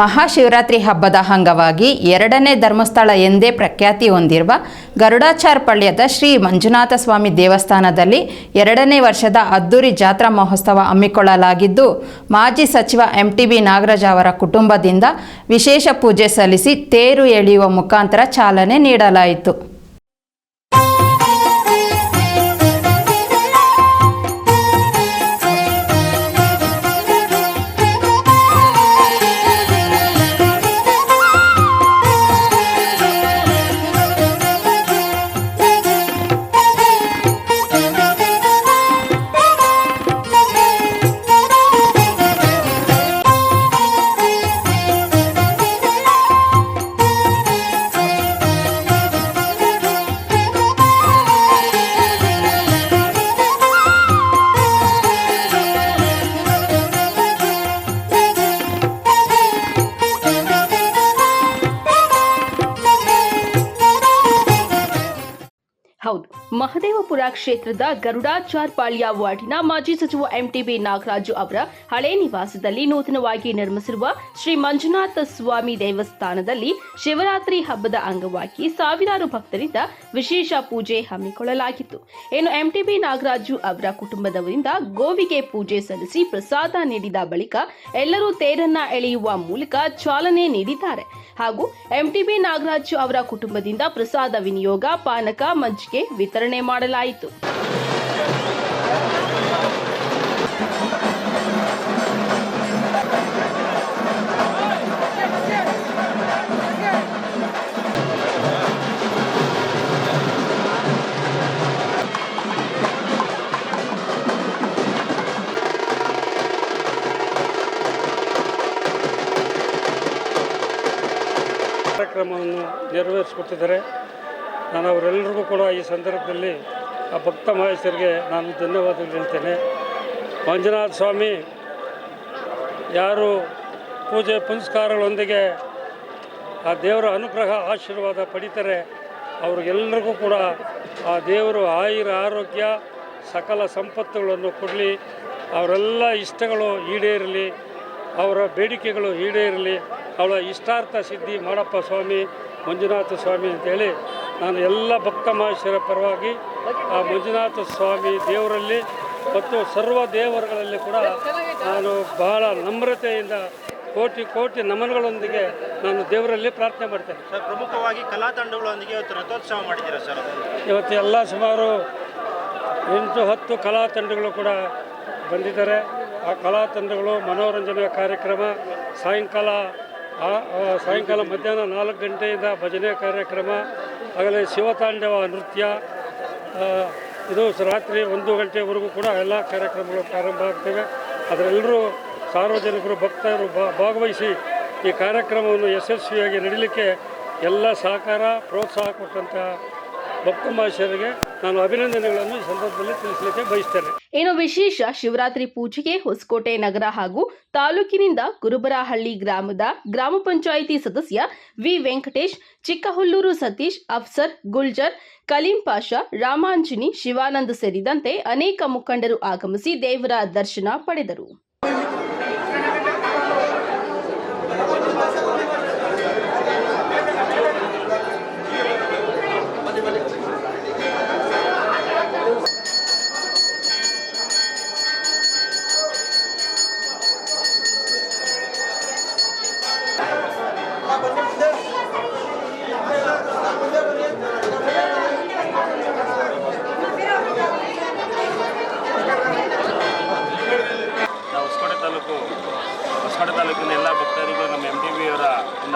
ಮಹಾಶಿವರಾತ್ರಿ ಹಬ್ಬದ ಅಂಗವಾಗಿ ಎರಡನೇ ಧರ್ಮಸ್ಥಳ ಎಂದೇ ಪ್ರಖ್ಯಾತಿ ಹೊಂದಿರುವ ಗರುಡಾಚಾರ್ಪಳ್ಯದ ಶ್ರೀ ಮಂಜುನಾಥ ಸ್ವಾಮಿ ದೇವಸ್ಥಾನದಲ್ಲಿ ಎರಡನೇ ವರ್ಷದ ಅದ್ದೂರಿ ಜಾತ್ರಾ ಮಹೋತ್ಸವ ಹಮ್ಮಿಕೊಳ್ಳಲಾಗಿದ್ದು, ಮಾಜಿ ಸಚಿವ ಎಂ ಟಿ ಬಿ ನಾಗರಾಜ್ ಅವರ ಕುಟುಂಬದಿಂದ ವಿಶೇಷ ಪೂಜೆ ಸಲ್ಲಿಸಿ ತೇರು ಎಳೆಯುವ ಮುಖಾಂತರ ಚಾಲನೆ ನೀಡಲಾಯಿತು. ಮಹದೇವಪುರ ಕ್ಷೇತ್ರದ ಗರುಡಾಚಾರ್ಪಾಳ್ಯ ವಾರ್ಡಿನ ಮಾಜಿ ಸಚಿವ ಎಂಟಿಬಿ ನಾಗರಾಜು ಅವರ ಹಳೆ ನಿವಾಸದಲ್ಲಿ ನೂತನವಾಗಿ ನಿರ್ಮಿಸಿರುವ ಶ್ರೀ ಮಂಜುನಾಥ ಸ್ವಾಮಿ ದೇವಸ್ಥಾನದಲ್ಲಿ ಶಿವರಾತ್ರಿ ಹಬ್ಬದ ಅಂಗವಾಗಿ ಸಾವಿರಾರು ಭಕ್ತರಿಂದ ವಿಶೇಷ ಪೂಜೆ ಹಮ್ಮಿಕೊಳ್ಳಲಾಗಿತ್ತು. ಇನ್ನು ಎಂಟಿಬಿ ನಾಗರಾಜು ಅವರ ಕುಟುಂಬದವರಿಂದ ಗೋವಿಗೆ ಪೂಜೆ ಸಲ್ಲಿಸಿ ಪ್ರಸಾದ ನೀಡಿದ ಬಳಿಕ ಎಲ್ಲರೂ ತೇರನ್ನ ಎಳೆಯುವ ಮೂಲಕ ಚಾಲನೆ ನೀಡಿದ್ದಾರೆ. ಹಾಗೂ ಎಂಟಿಬಿ ನಾಗರಾಜು ಅವರ ಕುಟುಂಬದಿಂದ ಪ್ರಸಾದ ವಿನಿಯೋಗ, ಪಾನಕ ಮಜ್ಜಿಗೆ ವಿತರಣೆ ಮಾಡಲಾಯಿತು. ಕಾರ್ಯಕ್ರಮವನ್ನು ನೆರವೇರಿಸಿಕೊಟ್ಟಿದ್ದಾರೆ. ನಾನು ಅವರೆಲ್ಲರಿಗೂ ಕೂಡ ಈ ಸಂದರ್ಭದಲ್ಲಿ ಆ ಭಕ್ತ ಮಹೇಶರಿಗೆ ನಾನು ಧನ್ಯವಾದಗಳು ಹೇಳ್ತೇನೆ. ಮಂಜುನಾಥ ಸ್ವಾಮಿ, ಯಾರು ಪೂಜೆ ಪುನಸ್ಕಾರಗಳೊಂದಿಗೆ ಆ ದೇವರ ಅನುಗ್ರಹ ಆಶೀರ್ವಾದ ಪಡಿತಾರೆ ಅವ್ರಿಗೆಲ್ಲರಿಗೂ ಕೂಡ ಆ ದೇವರು ಆಯುರ ಆರೋಗ್ಯ, ಸಕಲ ಸಂಪತ್ತುಗಳನ್ನು ಕೊಡಲಿ, ಅವರೆಲ್ಲ ಇಷ್ಟಗಳು ಈಡೇರಲಿ, ಅವರ ಬೇಡಿಕೆಗಳು ಈಡೇರಲಿ, ಅವಳ ಇಷ್ಟಾರ್ಥ ಸಿದ್ಧಿ ಮಾಡಪ್ಪ ಸ್ವಾಮಿ, ಮಂಜುನಾಥ ಸ್ವಾಮಿ ಅಂತೇಳಿ ನಾನು ಎಲ್ಲ ಭಕ್ತ ಮಹೇಶ್ವರ ಪರವಾಗಿ ಆ ಮಂಜುನಾಥ ಸ್ವಾಮಿ ದೇವರಲ್ಲಿ ಮತ್ತು ಸರ್ವ ದೇವರುಗಳಲ್ಲಿ ಕೂಡ ನಾನು ಬಹಳ ನಮ್ರತೆಯಿಂದ ಕೋಟಿ ಕೋಟಿ ನಮನಗಳೊಂದಿಗೆ ನಾನು ದೇವರಲ್ಲಿ ಪ್ರಾರ್ಥನೆ ಮಾಡ್ತೇನೆ. ಸರ್ ಪ್ರಮುಖವಾಗಿ ಕಲಾ ತಂಡಗಳೊಂದಿಗೆ ಇವತ್ತು ರಥೋತ್ಸವ ಮಾಡಿದ್ದೀರಾ ಸರ್ ಇವತ್ತು ಎಲ್ಲ ಸುಮಾರು ಎಂಟು ಹತ್ತು ಕಲಾ ತಂಡಗಳು ಕೂಡ ಬಂದಿದ್ದಾರೆ. ಆ ಕಲಾ ತಂಡಗಳು ಮನೋರಂಜನಾ ಕಾರ್ಯಕ್ರಮ ಸಾಯಂಕಾಲ ಸಾಯಂಕಾಲ ಮಧ್ಯಾಹ್ನ ನಾಲ್ಕು ಗಂಟೆಯಿಂದ ಭಜನೆ ಕಾರ್ಯಕ್ರಮ ಆಗಲೇ ಶಿವತಾಂಡವ ನೃತ್ಯ ಇದು ರಾತ್ರಿ ಒಂದು ಗಂಟೆವರೆಗೂ ಕೂಡ ಎಲ್ಲ ಕಾರ್ಯಕ್ರಮಗಳು ಪ್ರಾರಂಭ ಆಗ್ತವೆ. ಅದರೆಲ್ಲರೂ ಸಾರ್ವಜನಿಕರು, ಭಕ್ತರು ಭಾಗವಹಿಸಿ ಈ ಕಾರ್ಯಕ್ರಮವನ್ನು ಯಶಸ್ವಿಯಾಗಿ ನಡೀಲಿಕ್ಕೆ ಎಲ್ಲ ಸಹಕಾರ, ಪ್ರೋತ್ಸಾಹ ಕೊಟ್ಟಂಥ ಭಕ್ತ ನಾನು ಅಭಿನಂದನೆಗಳನ್ನು ಈ ಸಂದರ್ಭದಲ್ಲಿ ತಿಳಿಸಲಿಕ್ಕೆ ಇನ್ನು ವಿಶೇಷ ಶಿವರಾತ್ರಿ ಪೂಜೆಗೆ ಹೊಸಕೋಟೆ ನಗರ ಹಾಗೂ ತಾಲೂಕಿನಿಂದ ಗುರುಬರಹಳ್ಳಿ ಗ್ರಾಮದ ಗ್ರಾಮ ಪಂಚಾಯಿತಿ ಸದಸ್ಯ ವಿ ವೆಂಕಟೇಶ್, ಚಿಕ್ಕಹುಲ್ಲೂರು ಸತೀಶ್, ಅಫ್ಸರ್, ಗುಲ್ಜರ್, ಕಲೀಂ ಪಾಷಾ, ರಾಮಾಂಜಿನಿ, ಶಿವಾನಂದ್ ಸೇರಿದಂತೆ ಅನೇಕ ಮುಖಂಡರು ಆಗಮಿಸಿ ದೇವರ ದರ್ಶನ ಪಡೆದರು.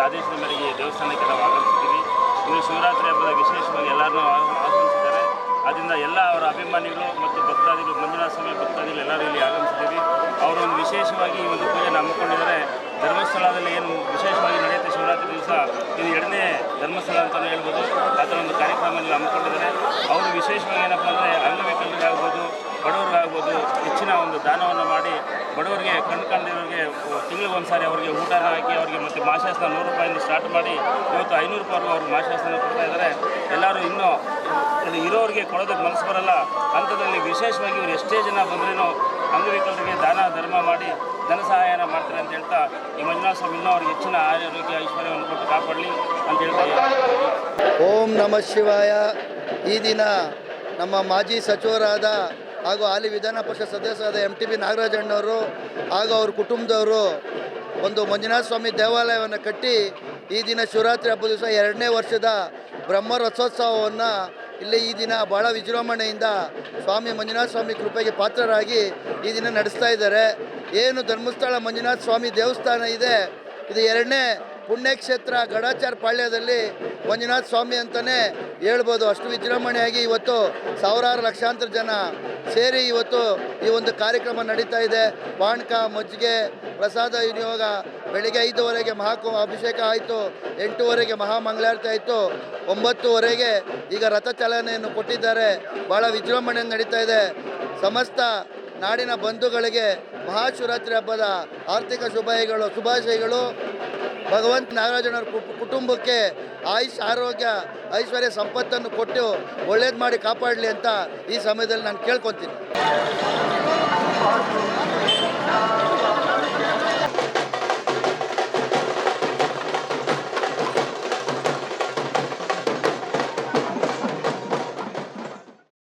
ಆದೇಶದ ಮೇರೆಗೆ ದೇವಸ್ಥಾನಕ್ಕೆ ನಾವು ಆಗಮಿಸಿದ್ದೀವಿ. ಇನ್ನು ಶಿವರಾತ್ರಿ ಹಬ್ಬದ ವಿಶೇಷವಾಗಿ ಎಲ್ಲರನ್ನೂ ಆಗಮಿಸಿದ್ದಾರೆ. ಆದ್ದರಿಂದ ಎಲ್ಲ ಅವರ ಅಭಿಮಾನಿಗಳು ಮತ್ತು ಭಕ್ತಾದಿಗಳು, ಮಂಜುನಾಥ ಸ್ವಾಮಿ ಭಕ್ತಾದಿಗಳು ಎಲ್ಲರೂ ಇಲ್ಲಿ ಆಗಮಿಸಿದ್ದೀವಿ. ಅವರೊಂದು ವಿಶೇಷವಾಗಿ ಈ ಒಂದು ಪೂಜೆನ ಹಮ್ಮಿಕೊಂಡಿದ್ದಾರೆ. ಧರ್ಮಸ್ಥಳದಲ್ಲಿ ಏನು ವಿಶೇಷವಾಗಿ ನಡೆಯುತ್ತೆ ಶಿವರಾತ್ರಿ ದಿವಸ, ಇದು ಎರಡನೇ ಧರ್ಮಸ್ಥಳ ಅಂತಲೂ ಹೇಳ್ಬೋದು. ಆ ಒಂದು ಕಾರ್ಯಕ್ರಮದಲ್ಲಿ ಹಮ್ಮಿಕೊಂಡಿದ್ದಾರೆ. ಅವರು ವಿಶೇಷವಾಗಿ ಏನಪ್ಪ ಅಂದರೆ ಅಂಗವಿಕಲರಿಗಾಗ್ಬೋದು ಬಡವರಿಗಾಗ್ಬೋದು, ಹೆಚ್ಚಿನ ಒಂದು ದಾನವನ್ನು ಮಾಡಿ ಬಡವರಿಗೆ ಕಣ್ಣು ಕಾಣದಿರೋರಿಗೆ ತಿಂಗಳಿಗೆ ಒಂದು ಸಾರಿ ಅವರಿಗೆ ಊಟನ ಹಾಕಿ ಅವರಿಗೆ ಮತ್ತು ಮಾಶಾಸನ ನೂರು ರೂಪಾಯಿಂದ ಸ್ಟಾರ್ಟ್ ಮಾಡಿ ಇವತ್ತು ಐನೂರು ರೂಪಾಯಿ ಅವರು ಮಾಶಾಸನ ಕೊಡ್ತಾ ಇದ್ದಾರೆ. ಎಲ್ಲರೂ ಇನ್ನೂ ಇರೋರಿಗೆ ಕೊಡೋದಕ್ಕೆ ಮನಸ್ಸು ಬರಲ್ಲ. ಅಂಥದ್ರಲ್ಲಿ ವಿಶೇಷವಾಗಿ ಇವರು ಎಷ್ಟೇ ಜನ ಬಂದ್ರೂ ಅಂಗವಿಕಲರಿಗೆ ದಾನ, ಧರ್ಮ ಮಾಡಿ ಧನ ಸಹಾಯನ ಮಾಡ್ತಾರೆ ಅಂತ ಹೇಳ್ತಾ ಈ ಮಂಜುನಾಥ ಸ್ವಾಮಿ ಇನ್ನೂ ಅವ್ರಿಗೆ ಹೆಚ್ಚಿನ ಆರೋಗ್ಯ, ಐಶ್ವರ್ಯವನ್ನು ಕೊಟ್ಟು ಕಾಪಾಡಲಿ ಅಂತ ಹೇಳ್ತಾ ಓಂ ನಮಃ ಶಿವಾಯ. ಈ ದಿನ ನಮ್ಮ ಮಾಜಿ ಸಚಿವರಾದ ಹಾಗೂ ಹಾಲಿ ವಿಧಾನ ಪರಿಷತ್ ಸದಸ್ಯರಾದ ಎಂ ಟಿ ಬಿ ನಾಗರಾಜಣ್ಣವರು ಹಾಗೂ ಅವ್ರ ಕುಟುಂಬದವರು ಒಂದು ಮಂಜುನಾಥ ಸ್ವಾಮಿ ದೇವಾಲಯವನ್ನು ಕಟ್ಟಿ ಈ ದಿನ ಶಿವರಾತ್ರಿ ಹಬ್ಬದ ದಿವಸ ಎರಡನೇ ವರ್ಷದ ಬ್ರಹ್ಮ ರಥೋತ್ಸವವನ್ನು ಇಲ್ಲಿ ಈ ದಿನ ಭಾಳ ವಿಜೃಂಭಣೆಯಿಂದ ಸ್ವಾಮಿ ಮಂಜುನಾಥ ಸ್ವಾಮಿ ಕೃಪೆಗೆ ಪಾತ್ರರಾಗಿ ಈ ದಿನ ನಡೆಸ್ತಾ ಇದ್ದಾರೆ. ಏನು ಧರ್ಮಸ್ಥಳ ಮಂಜುನಾಥ ಸ್ವಾಮಿ ದೇವಸ್ಥಾನ ಇದೆ, ಇದು ಎರಡನೇ ಪುಣ್ಯಕ್ಷೇತ್ರ ಗಡಾಚಾರ ಪಾಳ್ಯದಲ್ಲಿ ಮಂಜುನಾಥ ಸ್ವಾಮಿ ಅಂತಲೇ ಹೇಳ್ಬೋದು. ಅಷ್ಟು ವಿಜೃಂಭಣೆಯಾಗಿ ಇವತ್ತು ಸಾವಿರಾರು ಲಕ್ಷಾಂತರ ಜನ ಸೇರಿ ಇವತ್ತು ಈ ಒಂದು ಕಾರ್ಯಕ್ರಮ ನಡೀತಾ ಇದೆ. ಪಾಣ್ಕ ಮಜ್ಜಿಗೆ, ಪ್ರಸಾದ ವಿನಿಯೋಗ ಬೆಳಿಗ್ಗೆ ಐದುವರೆಗೆ ಮಹಾಕು, ಅಭಿಷೇಕ ಆಯಿತು. ಎಂಟೂವರೆಗೆ ಮಹಾಮಂಗಳಾರತಿ ಆಯಿತು. ಒಂಬತ್ತುವರೆಗೆ ಈಗ ರಥ ಚಾಲನೆಯನ್ನು ಕೊಟ್ಟಿದ್ದಾರೆ. ಭಾಳ ವಿಜೃಂಭಣೆ ನಡೀತಾ ಇದೆ. ಸಮಸ್ತ ನಾಡಿನ ಬಂಧುಗಳಿಗೆ ಮಹಾಶಿವರಾತ್ರಿ ಹಬ್ಬದ ಆರ್ಥಿಕ ಶುಭಾಯಗಳು, ಶುಭಾಶಯಗಳು. ಭಗವಂತ ನಾಗರಾಜನವ್ರ ಕುಟುಂಬಕ್ಕೆ ಆಯುಷ್ ಆರೋಗ್ಯ ಐಶ್ವರ್ಯ ಸಂಪತ್ತನ್ನು ಕೊಟ್ಟು ಒಳ್ಳೇದು ಮಾಡಿ ಕಾಪಾಡಲಿ ಅಂತ ಈ ಸಮಯದಲ್ಲಿ ನಾನು ಕೇಳ್ಕೊತೀನಿ.